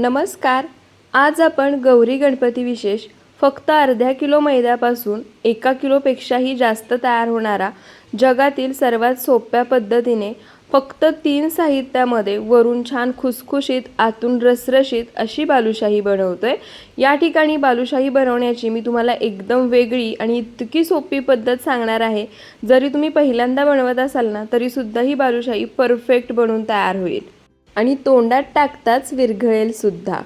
नमस्कार. आज आपण गौरी गणपती विशेष फक्त अर्ध्या किलो मैद्यापासून एका किलोपेक्षाही जास्त तयार होणारा जगातील सर्वात सोप्या पद्धतीने फक्त तीन साहित्यामध्ये वरून छान खुसखुशीत आतून रसरशीत अशी बालुशाही बनवतोय. या ठिकाणी बालुशाही बनवण्याची मी तुम्हाला एकदम वेगळी आणि इतकी सोपी पद्धत सांगणार आहे. जरी तुम्ही पहिल्यांदा बनवत असाल ना तरीसुद्धा ही बालुशाही परफेक्ट बनून तयार होईल. आणि तोंडात टाकताच विरघळेल सुद्धा.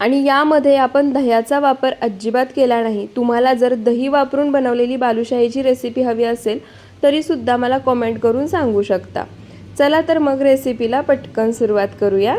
आणि यामध्ये आपण दह्याचा वापर अजिबात केला नाही. तुम्हाला जर दही वापरून बनवलेली बालुशाहीची रेसिपी हवी असेल तरीसुद्धा मला कॉमेंट करून सांगू शकता. चला तर मग रेसिपीला पटकन सुरुवात करूया.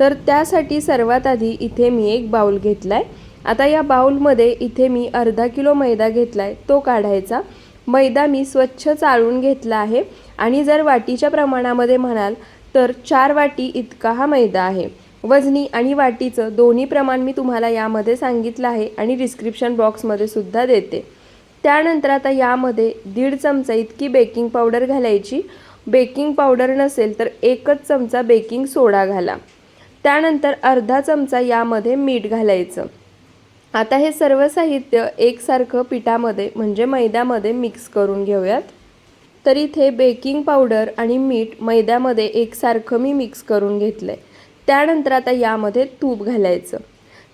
तर त्यासाठी सर्वात आधी इथे मी एक बाऊल घेतला आहे आता या बाऊलमध्ये इथे मी अर्धा किलो मैदा घेतला आहे तो काढायचा. मैदा मी स्वच्छ चाळून घेतला आहे. आणि जर वाटीच्या प्रमाणामध्ये म्हणाल तर चार वाटी इतका हा मैदा आहे. वजनी आणि वाटीचं दोन्ही प्रमाण मी तुम्हाला यामध्ये सांगितलं आहे आणि डिस्क्रिप्शन बॉक्समध्ये सुद्धा देते. त्यानंतर आता यामध्ये दीड चमचा इतकी बेकिंग पावडर घालायची. बेकिंग पावडर नसेल तर एकच चमचा बेकिंग सोडा घाला. त्यानंतर अर्धा चमचा यामध्ये मीठ घालायचं. आता हे सर्व साहित्य एकसारखं पिठामध्ये म्हणजे मैद्यामध्ये मिक्स करून घेऊयात. तर इथे बेकिंग पावडर आणि मीठ मैद्यामध्ये एकसारखं मी मिक्स करून घेतलं आहे त्यानंतर आता यामध्ये तूप घालायचं.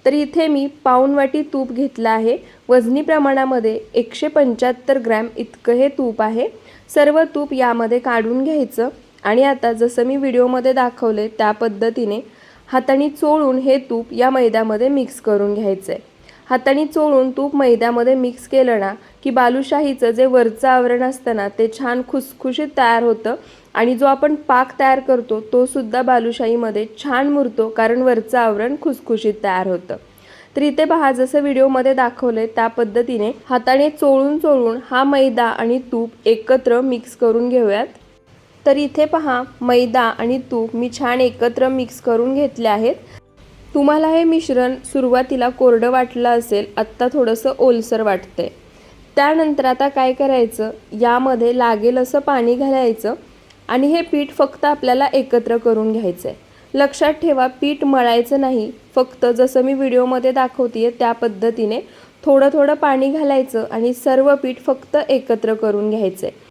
तर इथे मी पाऊणवाटी तूप घेतलं आहे. वजनी प्रमाणामध्ये एकशे पंच्याहत्तर ग्रॅम इतकं हे तूप आहे. सर्व तूप यामध्ये काढून घ्यायचं. आणि आता जसं मी व्हिडिओमध्ये दाखवले त्या पद्धतीने हाताने चोळून हे तूप या मैद्यामध्ये मिक्स करून घ्यायचं आहे हाताने चोळून तूप मैद्यामध्ये मिक्स केलं ना की बालुशाहीचं जे वरचं आवरण असतं ना ते छान खुसखुशीत तयार होतं. आणि जो आपण पाक तयार करतो तो सुद्धा बालुशाहीमध्ये छान मुरतो कारण वरचं आवरण खुसखुशीत तयार होतं. तर इथे पहा जसं व्हिडिओमध्ये दाखवलं त्या पद्धतीने हाताने चोळून चोळून हा मैदा आणि तूप एकत्र मिक्स करून घेऊयात. तर इथे पहा मैदा आणि तूप मी छान एकत्र मिक्स करून घेतले आहेत. तुम्हाला हे मिश्रण सुरुवातीला कोरडं वाटलं असेल आत्ता थोडंसं ओलसर वाटतंय. त्यानंतर आता काय करायचं? यामध्ये लागेल असं पाणी घालायचं आणि हे पीठ फक्त आपल्याला एकत्र करून घ्यायचं आहे लक्षात ठेवा पीठ मळायचं नाही. फक्त जसं मी व्हिडिओमध्ये दाखवते त्या पद्धतीने थोडं थोडं पाणी घालायचं आणि सर्व पीठ फक्त एकत्र करून घ्यायचं आहे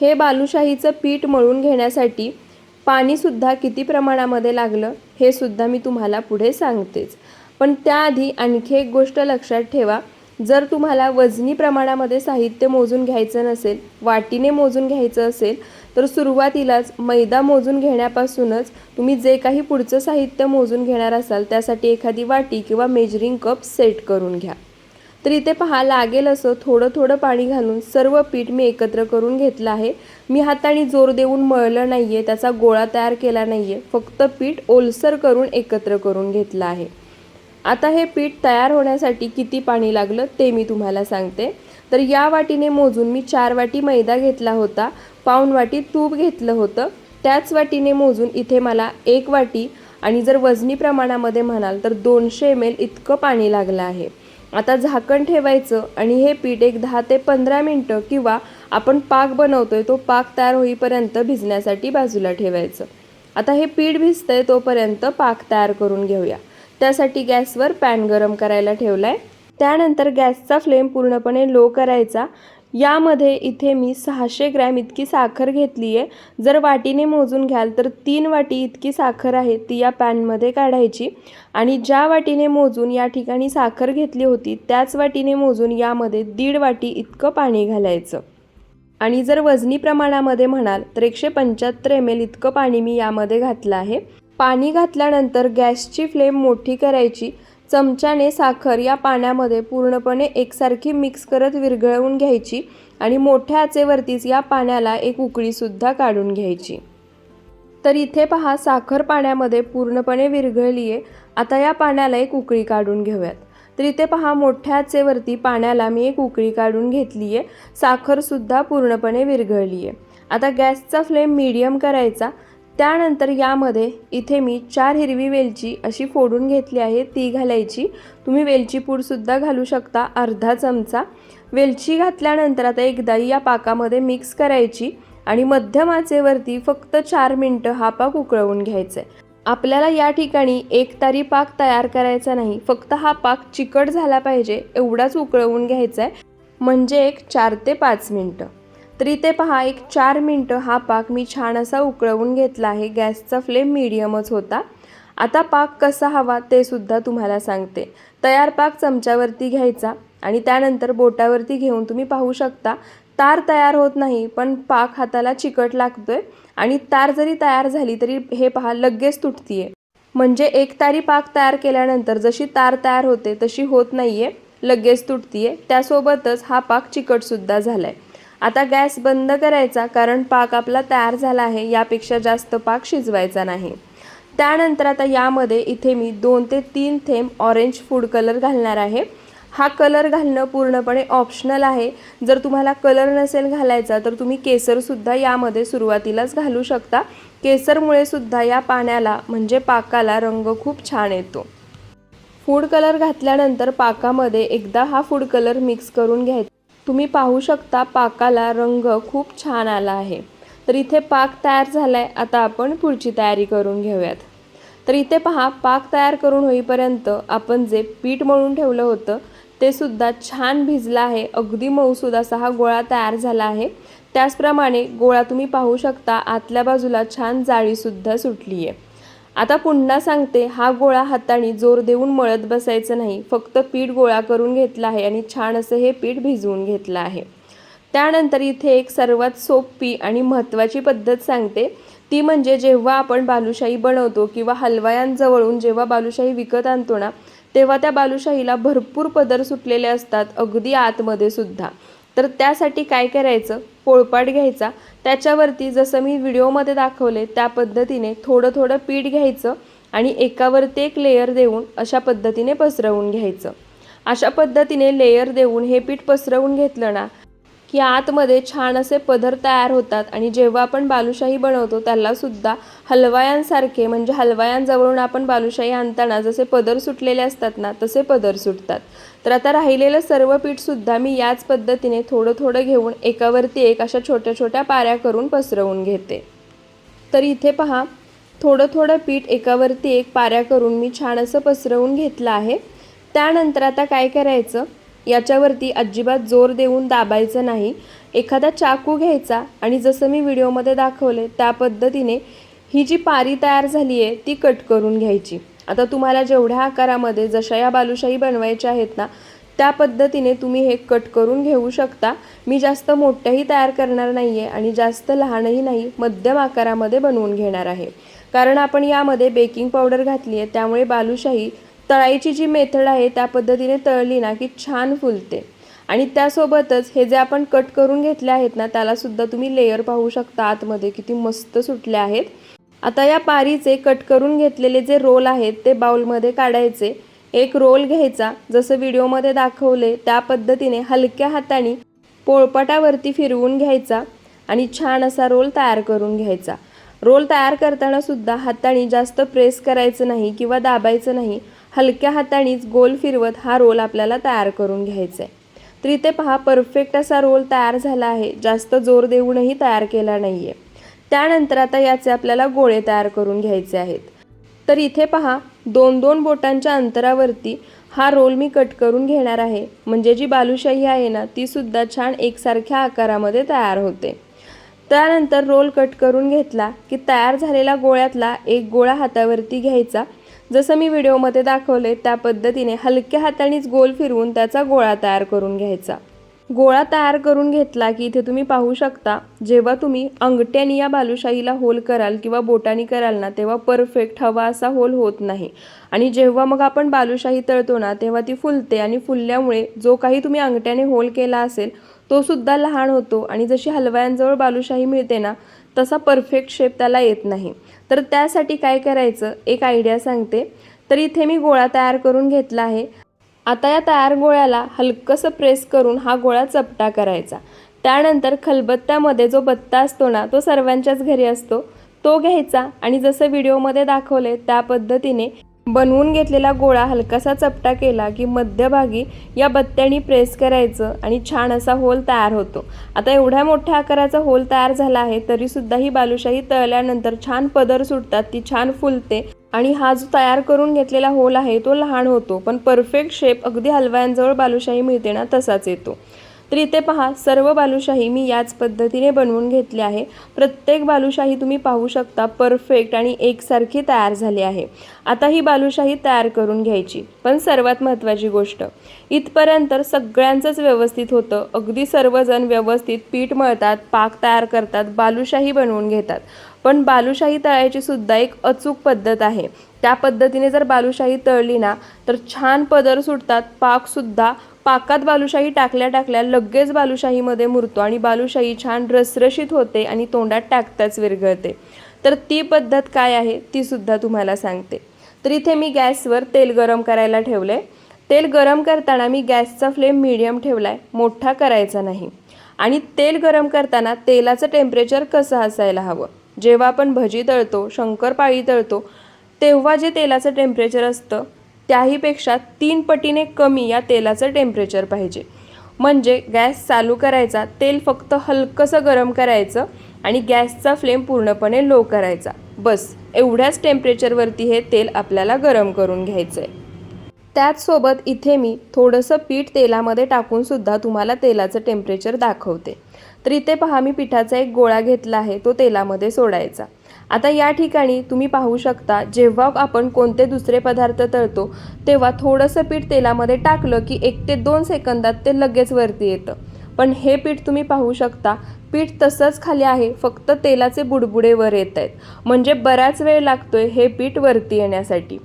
हे बालुशाहीचं पीठ मळून घेण्यासाठी पाणीसुद्धा किती प्रमाणामध्ये लागलं हे सुद्धा मी तुम्हाला पुढे सांगतेच. पण त्याआधी आणखी एक गोष्ट लक्षात ठेवा जर तुम्हाला वजनी प्रमाणामध्ये साहित्य मोजून घ्यायचं नसेल वाटीने मोजून घ्यायचं असेल तर सुरुवातीलाच मैदा मोजून घेण्यापासूनच तुम्ही जे काही पुढचं साहित्य मोजून घेणार असाल त्यासाठी एखादी वाटी किंवा मेजरिंग कप सेट करून घ्या. तर इथे पहा लागेल असं थोडं थोडं पाणी घालून सर्व पीठ मी एकत्र करून घेतलं आहे. मी हाताने जोर देऊन मळलं नाही आहे त्याचा गोळा तयार केला नाही आहे फक्त पीठ ओलसर करून एकत्र करून घेतलं आहे. आता हे पीठ तयार होण्यासाठी किती पाणी लागलं ते मी तुम्हाला सांगते. तर या वाटीने मोजून मी चार वाटी मैदा घेतला होता. पाऊण वाटी तूप घेतलं होतं. त्याच वाटीने मोजून इथे मला एक वाटी आणि जर वजनी प्रमाणामध्ये म्हणाल तर दोनशे एम एल इतकं पाणी लागलं आहे. आता झाकण ठेवायचं आणि हे पीठ एक दहा ते पंधरा मिनटं किंवा आपण पाक बनवतोय तो पाक तयार होईपर्यंत भिजण्यासाठी बाजूला ठेवायचं. आता हे पीठ भिजतंय तोपर्यंत पाक तयार करून घेऊया. त्यासाठी गॅसवर पॅन गरम करायला ठेवला आहे त्यानंतर गॅसचा फ्लेम पूर्णपणे लो करायचा यामध्ये इथे मी सहाशे ग्रॅम इतकी साखर घेतली आहे. जर वाटीने मोजून घ्याल तर तीन वाटी इतकी साखर आहे ती या पॅनमध्ये काढायची. आणि ज्या वाटीने मोजून या ठिकाणी साखर घेतली होती त्याच वाटीने मोजून यामध्ये दीड वाटी इतकं पाणी घालायचं. आणि जर वजनी प्रमाणामध्ये म्हणाल तर एकशे पंच्याहत्तर एम एल इतकं पाणी मी यामध्ये घातलं आहे. पाणी घातल्यानंतर गॅसची फ्लेम मोठी करायची. चमच्याने साखर या पाण्यामध्ये पूर्णपणे एकसारखी मिक्स करत विरघळवून घ्यायची आणि मोठ्या आचेवरतीच या पाण्याला एक उकळीसुद्धा काढून घ्यायची. तर इथे पहा साखर पाण्यामध्ये पूर्णपणे विरघळली आहे आता या पाण्याला एक उकळी काढून घेऊयात. तर इथे पहा मोठ्या आचेवरती पाण्याला मी एक उकळी काढून घेतली आहे साखरसुद्धा पूर्णपणे विरघळली आहे आता गॅसचा फ्लेम मीडियम करायचा. त्यानंतर यामध्ये इथे मी चार हिरवी वेलची अशी फोडून घेतली आहे ती घालायची. तुम्ही वेलची पूडसुद्धा घालू शकता अर्धा चमचा. वेलची घातल्यानंतर आता एकदाही या पाकामध्ये मिक्स करायची आणि मध्यम आचेवरती फक्त चार मिनटं हा पाक उकळवून घ्यायचा आहे आपल्याला या ठिकाणी एक तारी पाक तयार करायचा नाही फक्त हा पाक चिकट झाला पाहिजे एवढाच उकळवून घ्यायचा आहे म्हणजे एक चार ते पाच मिनटं. तर इथे पहा एक चार मिनटं हा पाक मी छान असा उकळवून घेतला आहे. गॅसचा फ्लेम मिडियमच होता. आता पाक कसा हवा ते सुद्धा तुम्हाला सांगते. तयार पाक चमच्यावरती घ्यायचा आणि त्यानंतर बोटावरती घेऊन तुम्ही पाहू शकता. तार तयार होत नाही पण पाक हाताला चिकट लागतोय आणि तार जरी तयार झाली तरी हे पहा लगेच तुटतीये. म्हणजे एक तारी पाक तयार केल्यानंतर जशी तार तयार होते तशी होत नाहीये लगेच तुटतीये. त्यासोबतच हा पाक चिकटसुद्धा झालाय. आता गॅस बंद करायचा कारण पाक आपला तयार झाला आहे यापेक्षा जास्त पाक शिजवायचा नाही. त्यानंतर आता यामध्ये इथे मी दोन ते तीन थेंब ऑरेंज फूड कलर घालणार आहे. हा कलर घालणं पूर्णपणे ऑप्शनल आहे. जर तुम्हाला कलर नसेल घालायचा तर तुम्ही केसरसुद्धा यामध्ये सुरुवातीलाच घालू शकता. केसरमुळे सुद्धा या पाण्याला म्हणजे पाकाला रंग खूप छान येतो. फूड कलर घातल्यानंतर पाकामध्ये एकदा हा फूड कलर मिक्स करून घ्यायचा. तुम्ही पाहू शकता पाकाला रंग खूप छान आला आहे. तर इथे पाक तयार झाला आहे आता आपण पुढची तयारी करून घेऊयात. तर इथे पहा पाक तयार करून होईपर्यंत आपण जे पीठ मळून ठेवलं होतं ते सुद्धा छान भिजलं आहे. अगदी मऊसूद असा हा गोळा तयार झाला आहे. त्याचप्रमाणे गोळा तुम्ही पाहू शकता आतल्या बाजूला छान जाळीसुद्धा सुटली आहे आता पुन्हा सांगते हा गोळा हाताने जोर देऊन मळत बसायचं नाही फक्त पीठ गोळा करून घेतलं आहे आणि छान असं हे पीठ भिजवून घेतलं आहे. त्यानंतर इथे एक सर्वात सोपी आणि महत्त्वाची पद्धत सांगते. ती म्हणजे जेव्हा आपण बालुशाही बनवतो किंवा हलवायांजवळून जेव्हा बालुशाही विकत आणतो ना तेव्हा त्या बालुशाहीला भरपूर पदर सुटलेले असतात अगदी आतमध्ये सुद्धा. तर त्यासाठी काय करायचं? पोळपाट घ्यायचा. त्याच्यावरती जसं मी व्हिडिओमध्ये दाखवले त्या पद्धतीने थोडं थोडं पीठ घ्यायचं आणि एकावरती एक लेयर देऊन अशा पद्धतीने पसरवून घ्यायचं. अशा पद्धतीने लेयर देऊन हे पीठ पसरवून घेतलं ना की आतमध्ये छान असे पदर तयार होतात आणि जेव्हा आपण बालुशाही बनवतो त्यालासुद्धा हलवायांसारखे म्हणजे हलवायांजवळून आपण बालुशाही आणताना जसे पदर सुटलेले असतात ना तसे पदर सुटतात. तर आता राहिलेलं सर्व पीठसुद्धा मी याच पद्धतीने थोडं थोडं घेऊन एकावरती एक अशा छोट्या छोट्या पाऱ्या करून पसरवून घेते. तर इथे पहा थोडं थोडं पीठ एकावरती एक पाऱ्या करून मी छान असं पसरवून घेतलं आहे. त्यानंतर आता काय करायचं याच्यावरती अजिबात जोर देऊन दाबायचं नाही. एखादा चाकू घ्यायचा आणि जसं मी व्हिडिओमध्ये दाखवले त्या पद्धतीने ही जी पारी तयार झाली आहे ती कट करून घ्यायची. आता तुम्हाला जेवढ्या आकारामध्ये जशा या बालुशाही बनवायच्या आहेत ना त्या पद्धतीने तुम्ही हे कट करून घेऊ शकता. मी जास्त मोठ्याही तयार करणार नाही आहे आणि जास्त लहानही नाही मध्यम आकारामध्ये बनवून घेणार आहे. कारण आपण यामध्ये बेकिंग पावडर घातली आहे त्यामुळे बालुशाही तळाईची जी मेथड आहे त्या पद्धतीने तळली ना की छान फुलते. आणि त्यासोबतच हे जे आपण कट करून घेतले आहेत ना त्यालासुद्धा तुम्ही लेयर पाहू शकता आतमध्ये किती मस्त सुटले आहेत. आता या पारीचे कट करून घेतलेले जे रोल आहेत ते बाउलमध्ये काढायचे. एक रोल घ्यायचा जसं व्हिडिओमध्ये दाखवले त्या पद्धतीने हलक्या हाताने पोळपाटावरती फिरवून घ्यायचा आणि छान असा रोल तयार करून घ्यायचा. रोल तयार करताना सुद्धा हाताने जास्त प्रेस करायचं नाही किंवा दाबायचं नाही. हलक्या हातानेच गोल फिरवत हा रोल आपल्याला तयार करून घ्यायचा आहे तर इथे पहा परफेक्ट असा रोल तयार झाला आहे. जास्त जोर देऊनही तयार केला नाही आहे त्यानंतर आता याचे आपल्याला गोळे तयार करून घ्यायचे आहेत. तर इथे पहा दोन दोन बोटांच्या अंतरावरती हा रोल मी कट करून घेणार आहे. म्हणजे जी बालुशाही आहे ना ती सुद्धा छान एकसारख्या आकारामध्ये तयार होते. त्यानंतर रोल कट करून घेतला की तयार झालेला गोळ्यातला एक गोळा हातावरती घ्यायचा. जसं मी व्हिडिओमध्ये दाखवले त्या पद्धतीने हलक्या हातानेच गोल फिरवून त्याचा गोळा तयार करून घ्यायचा. गोळा तयार करून घेतला की इथे तुम्ही पाहू शकता जेव्हा तुम्ही अंगठ्याने या बालुशाहीला होल कराल किंवा बोटानी कराल ना तेव्हा परफेक्ट हवा असा होल होत नाही. आणि जेव्हा मग आपण बालुशाही तळतो ना तेव्हा ती फुलते आणि फुलल्यामुळे जो काही तुम्ही अंगठ्याने होल केला असेल तो सुद्धा लहान होतो आणि जशी हलव्यांजवळ बालुशाही मिळते ना तसा परफेक्ट शेप त्याला येत नाही. तर त्यासाठी काय करायचं? एक आयडिया सांगते. तर इथे मी गोळा तयार करून घेतला आहे. आता या तयार गोळ्याला हलकंसं प्रेस करून हा गोळा चपटा करायचा. त्यानंतर खलबत्त्यामध्ये जो बत्ता असतो ना तो सर्वांच्याच घरी असतो. तो घ्यायचा आणि जसं व्हिडिओमध्ये दाखवले त्या पद्धतीने बनवून घेतलेला गोळा हलकासा चपटा केला की मध्यभागी या बत्त्यानी प्रेस करायचं आणि छान असा होल तयार होतो. आता एवढ्या मोठ्या आकाराचा होल तयार झाला आहे तरीसुद्धा ही बालुशाही तळल्यानंतर छान पदर सुटतात ती छान फुलते आणि हा जो तयार करून घेतलेला होल आहे तो लहान होतो पण परफेक्ट शेप अगदी हलव्यांजवळ बालुशाही मिळते ना तसाच येतो. तर इथे पहा सर्व बालुशाही मी याच पद्धतीने बनवून घेतली आहे. प्रत्येक बालुशाही तुम्ही पाहू शकता परफेक्ट आणि एकसारखी तयार झाली आहे. आता ही बालुशाही तयार करून घ्यायची. पण सर्वात महत्त्वाची गोष्ट इथपर्यंत सगळ्यांचंच व्यवस्थित होतं. अगदी सर्वजण व्यवस्थित पीठ मळतात पाक तयार करतात बालुशाही बनवून घेतात. पण बालुशाही तळायची सुद्धा एक अचूक पद्धत आहे. त्या पद्धतीने जर बालुशाही तळली ना तर छान पदर सुटतात पाकसुद्धा पाकात बालुशाही टाकल्या टाकल्या लगेच बालुशाहीमध्ये मुरतो आणि बालुशाही छान रसरशीत होते आणि तोंडात टाकताच विरघळते. तर ती पद्धत काय आहे ती सुद्धा तुम्हाला सांगते. तर इथे मी गॅसवर तेल गरम करायला ठेवलं आहे तेल गरम करताना मी गॅसचा फ्लेम मिडियम ठेवला आहे मोठा करायचा नाही. आणि तेल गरम करताना तेलाचं टेम्परेचर कसं असायला हवं? जेव्हा आपण भजी तळतो शंकरपाळी तळतो तेव्हा जे तेलाचं टेम्परेचर असतं त्याहीपेक्षा तीन पटीने कमी या तेलाचं टेम्परेचर पाहिजे. म्हणजे गॅस चालू करायचा तेल फक्त हलकंसं गरम करायचं आणि गॅसचा फ्लेम पूर्णपणे लो करायचा. बस एवढ्याच टेम्परेचरवरती हे तेल आपल्याला गरम करून घ्यायचं आहे त्याचसोबत इथे मी थोडंसं पीठ तेलामध्ये टाकूनसुद्धा तुम्हाला तेलाचं टेम्परेचर दाखवते. तर इथे पहा मी पिठाचा एक गोळा घेतला आहे तो तेलामध्ये सोडायचा. आता या ठिकाणी तुम्ही पाहू शकता जेव्हा आपण कोणते दुसरे पदार्थ तळतो तेव्हा थोडंसं पीठ तेलामध्ये टाकलं की एक ते दोन सेकंदात ते लगेच वरती येतं. पण हे पीठ तुम्ही पाहू शकता पीठ तसंच खाली आहे फक्त तेलाचे बुडबुडे वर येत आहेत. म्हणजे बराच वेळ लागतोय हे पीठ वरती येण्यासाठी.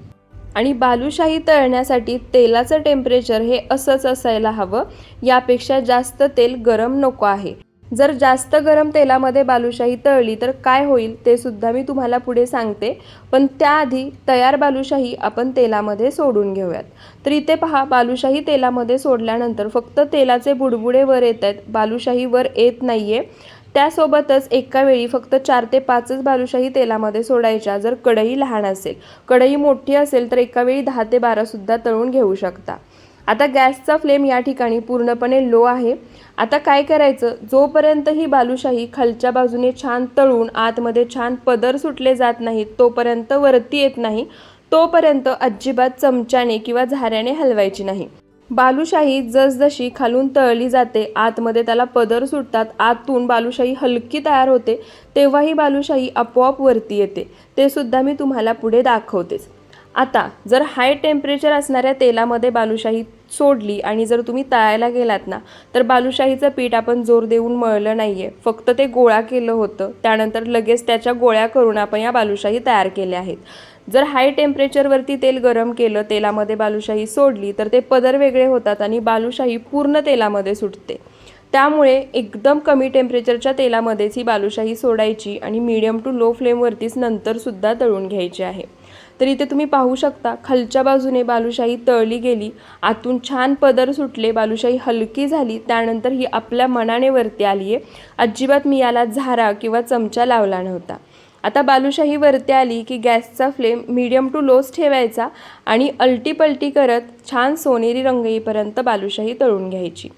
आणि बालुशाही तळण्यासाठी तेलाचं टेम्परेचर हे असंच असायला हवं यापेक्षा जास्त तेल गरम नको आहे. जर जास्त गरम तेलामध्ये बालुशाही तळली तर काय होईल ते सुद्धा मी तुम्हाला पुढे सांगते. पण त्याआधी तयार बालुशाही आपण तेलामध्ये सोडून घेऊयात. तर इथे पहा बालुशाही तेलामध्ये सोडल्यानंतर फक्त तेलाचे बुडबुडे वर येत आहेत. बालुशाही वर येत नाही आहे त्यासोबतच एका वेळी फक्त चार ते पाचच बालुशाही तेलामध्ये सोडायच्या जर कढई लहान असेल. कढई मोठी असेल तर एका वेळी दहा ते बारासुद्धा तळून घेऊ शकता. आता गॅसचा फ्लेम या ठिकाणी पूर्णपणे लो आहे. आता काय करायचं? जोपर्यंत ही बालुशाही खालच्या बाजूने छान तळून आतमध्ये छान पदर सुटले जात नाहीत तोपर्यंत वरती येत नाही तोपर्यंत अजिबात चमच्याने किंवा झाऱ्याने हलवायची नाही. बालुशाही जसजशी खालून तळली जाते आतमध्ये त्याला पदर सुटतात आतून बालुशाही हलकी तयार होते तेव्हा ही बालुशाही आपोआप वरती येते. ते सुद्धा मी तुम्हाला पुढे दाखवतेच. आता जर हाय टेम्परेचर असणाऱ्या तेलामध्ये बालुशाही सोडली आणि जर तुम्ही तळायला गेलात ना तर बालुशाहीचं पीठ आपण जोर देऊन मळलं नाही आहे फक्त ते गोळा केलं होतं. त्यानंतर लगेच त्याच्या गोळ्या करून आपण या बालुशाही तयार केल्या आहेत. जर हाय टेम्परेचरवरती तेल गरम केलं तेलामध्ये बालुशाही सोडली तर ते पदर वेगळे होतात आणि बालुशाही पूर्ण तेलामध्ये सुटते. त्यामुळे एकदम कमी टेम्परेचरच्या तेलामध्येच ही बालुशाही सोडायची आणि मीडियम टू लो फ्लेमवरतीच नंतरसुद्धा तळून घ्यायची आहे. तर इथे तुम्ही पाहू शकता खालच्या बाजूने बालुशाही तळली गेली. आतून छान पदर सुटले बालुशाही हलकी झाली त्यानंतर ही आपल्या मनाने वरती आली आहे. अजिबात मी याला झारा किंवा चमचा लावला नव्हता. आता बालुशाही वरती आली की गॅसचा फ्लेम मीडियम टू लोच ठेवायचा आणि अलटीपलटी करत छान सोनेरी रंग येईपर्यंत बालुशाही तळून घ्यायची.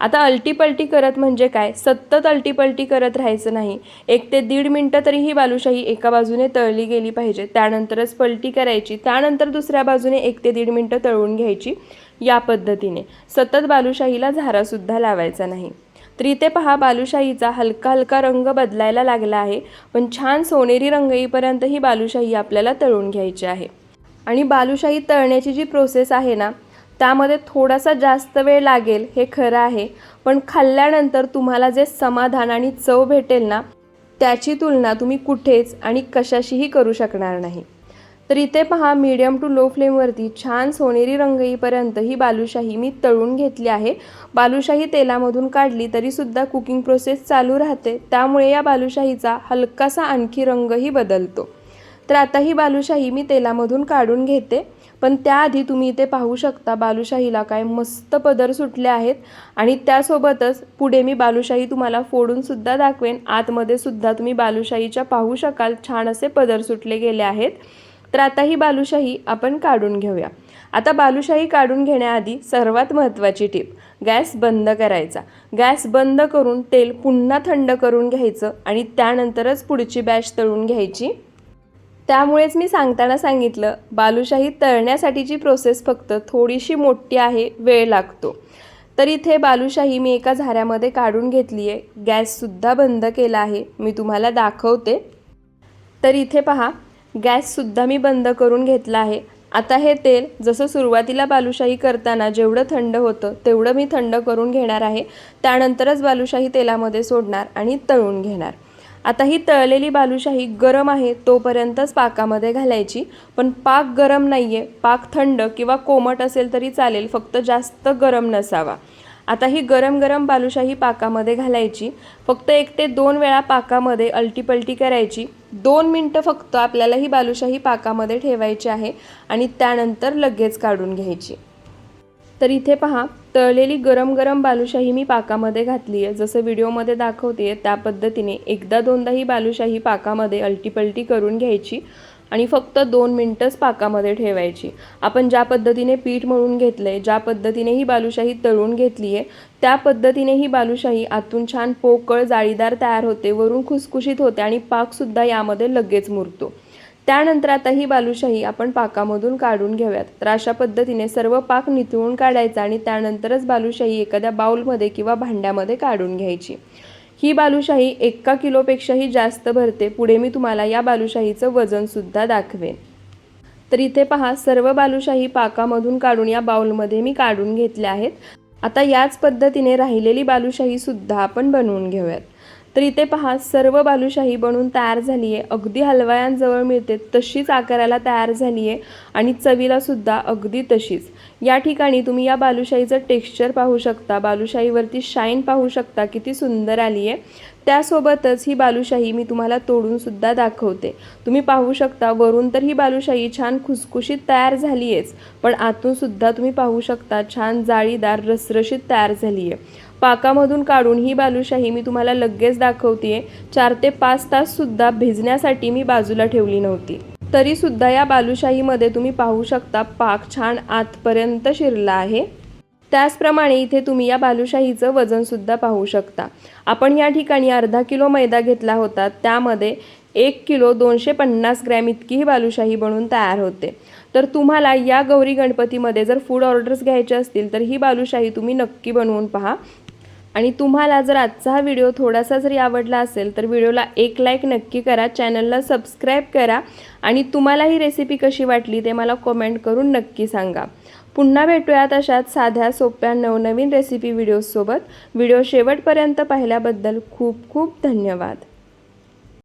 आता अलटीपलटी करत म्हणजे काय? सतत अलटीपलटी करत राहायचं नाही. एक ते दीड मिनटं तरी ही बालुशाही एका बाजूने तळली गेली पाहिजे. त्यानंतरच पलटी करायची. त्यानंतर दुसऱ्या बाजूने एक ते दीड मिनटं तळून घ्यायची या पद्धतीने. सतत बालुशाहीला झारासुद्धा लावायचा नाही. तर इथे पहा बालुशाहीचा हलका हलका रंग बदलायला लागला आहे. पण छान सोनेरी रंग येईपर्यंत ही बालुशाही आपल्याला तळून घ्यायची आहे. आणि बालुशाही तळण्याची जी प्रोसेस आहे ना त्यामध्ये थोडासा जास्त वेळ लागेल हे खरं आहे. पण खाल्ल्यानंतर तुम्हाला जे समाधान आणि चव भेटेल ना त्याची तुलना तुम्ही कुठेच आणि कशाशीही करू शकणार नाही. तर इथे पहा मीडियम टू लो फ्लेमवरती छान सोनेरी रंग येईपर्यंत ही बालुशाही मी तळून घेतली आहे. बालुशाही तेलामधून काढली तरीसुद्धा कुकिंग प्रोसेस चालू राहते. त्यामुळे या बालुशाहीचा हलकासा आणखी रंगही बदलतो. तर आता ही बालुशाही मी तेलामधून काढून घेते. पण त्याआधी तुम्ही इथे पाहू शकता बालुशाहीला काय मस्त पदर सुटले आहेत. आणि त्यासोबतच पुढे मी बालुशाही तुम्हाला फोडूनसुद्धा दाखवेन. आतमध्ये सुद्धा तुम्ही बालुशाहीच्या पाहू शकाल छान असे पदर सुटले गेले आहेत. तर आता ही बालुशाही आपण काढून घेऊया. आता बालुशाही काढून घेण्याआधी सर्वात महत्त्वाची टीप गॅस बंद करायचा. गॅस बंद करून तेल पुन्हा थंड करून घ्यायचं आणि त्यानंतरच पुढची बॅच तळून घ्यायची. त्यामुळेच मी सांगताना सांगितलं बालुशाही तळण्यासाठीची प्रोसेस फक्त थोडीशी मोठी आहे वेळ लागतो. तर इथे बालुशाही मी एका झाऱ्यामध्ये काढून घेतली आहे. गॅससुद्धा बंद केला आहे. मी तुम्हाला दाखवते. तर इथे पहा गॅससुद्धा मी बंद करून घेतला आहे. आता हे तेल जसं सुरुवातीला बालुशाही करताना जेवढं थंड होतं तेवढं मी थंड करून घेणार आहे. त्यानंतरच बालुशाही तेलामध्ये सोडणार आणि तळून घेणार. आता ही तळलेली बालुशाही गरम आहे तोपर्यंतच पाकामध्ये घालायची. पण पाक गरम नाही आहे पाक थंड किंवा कोमट असेल तरी चालेल फक्त जास्त गरम नसावा. आता ही गरम गरम बालुशाही पाकामध्ये घालायची. फक्त एक ते दोन वेळा पाकामध्ये अलटीपलटी करायची. दोन मिनटं फक्त आपल्याला ही बालुशाही पाकामध्ये ठेवायची आहे आणि त्यानंतर लगेच काढून घ्यायची. तर इथे पहा तळलेली गरम गरम बालुशाही मी पाकामध्ये घातली आहे जसं व्हिडिओमध्ये दाखवते आहे त्या पद्धतीने एकदा दोनदा ही बालुशाही पाकामध्ये अलटीपलटी करून घ्यायची आणि फक्त दोन मिनटंच पाकामध्ये ठेवायची. आपण ज्या पद्धतीने पीठ मळून घेतलं आहे ज्या पद्धतीने ही बालुशाही तळून घेतली आहे त्या पद्धतीने ही बालुशाही आतून छान पोकळ जाळीदार तयार होते वरून खुसखुशीत होते आणि पाकसुद्धा यामध्ये लगेच मुरतो. त्यानंतर आता ही बालुशाही आपण पाकामधून काढून घेऊयात तर अशा पद्धतीने सर्व पाक निथळून काढायचा आणि त्यानंतरच बालुशाही एखाद्या बाउलमध्ये किंवा भांड्यामध्ये काढून घ्यायची. ही बालुशाही एका किलोपेक्षाही जास्त भरते. पुढे मी तुम्हाला या बालुशाहीचं वजनसुद्धा दाखवेन. तर इथे पहा सर्व बालुशाही पाकामधून काढून या बाउलमध्ये मी काढून घेतल्या आहेत. आता याच पद्धतीने राहिलेली बालुशाहीसुद्धा आपण बनवून घेऊयात. तर इथे पहा सर्व बालुशाही बनवून तयार झाली आहे अगदी हलवायांजवळ मिळते तशीच आकाराला तयार झाली आहे आणि चवीलासुद्धा अगदी तशीच. या ठिकाणी तुम्ही या बालुशाहीचं टेक्स्चर पाहू शकता. बालुशाहीवरती शाईन पाहू शकता किती सुंदर आली आहे त्यासोबतच ही बालुशाही मी तुम्हाला तोडूनसुद्धा दाखवते. तुम्ही पाहू शकता वरून तर ही बालुशाही छान खुसखुशीत तयार झाली आहेच पण आतूनसुद्धा तुम्ही पाहू शकता छान जाळीदार रसरशीत तयार झाली आहे पाकामधून काढून ही बालुशाही मी तुम्हाला लगेच दाखवते चार ते पाच ताससुद्धा भिजण्यासाठी मी बाजूला ठेवली नव्हती. तरीसुद्धा या बालुशाहीमध्ये तुम्ही पाहू शकता पाक छान आतपर्यंत शिरला आहे. त्याचप्रमाणे इथे तुम्ही या बालुशाहीचं वजनसुद्धा पाहू शकता. आपण या ठिकाणी अर्धा किलो मैदा घेतला होता. त्यामध्ये एक किलो दोनशे पन्नास ग्रॅम इतकी ही बालुशाही बनवून तयार होते. तर तुम्हाला या गौरी गणपतीमध्ये जर फूड ऑर्डर्स घ्यायचे असतील तर ही बालुशाही तुम्ही नक्की बनवून पहा. आणि तुम्हाला जर आजचा हा व्हिडिओ थोडासा जरी आवडला असेल तर व्हिडिओला एक लाईक नक्की करा चॅनलला सबस्क्राईब करा आणि तुम्हाला ही रेसिपी कशी वाटली ते मला कमेंट करून नक्की सांगा. पुन्हा भेटूयात अशाच साध्या सोप्या नवनवीन रेसिपी व्हिडिओजसोबत व्हिडिओ शेवटपर्यंत पाहिल्याबद्दल खूप खूप धन्यवाद.